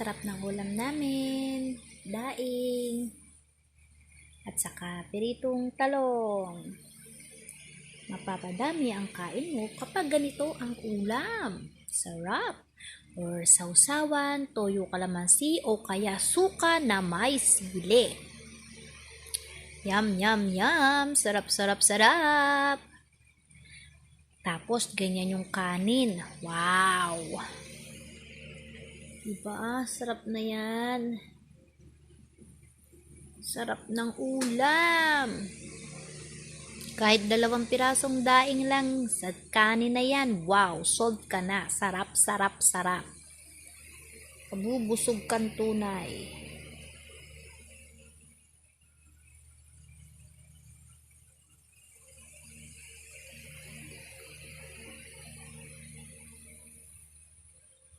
sarap ng ulam namin. Daing. At saka piritong talong. Mapapadami ang kain mo kapag ganito ang ulam. Sarap! Or sausawan, toyo kalamansi o kaya suka na may sili. Yum, yum, yum! Sarap, sarap, sarap! Tapos, ganyan yung kanin. Wow! Diba? Sarap na yan. Sarap ng ulam. Kahit dalawang pirasong daing lang sa kanin na yan, wow, sold ka na. Sarap, sarap, sarap. Kabubusog kan tunay.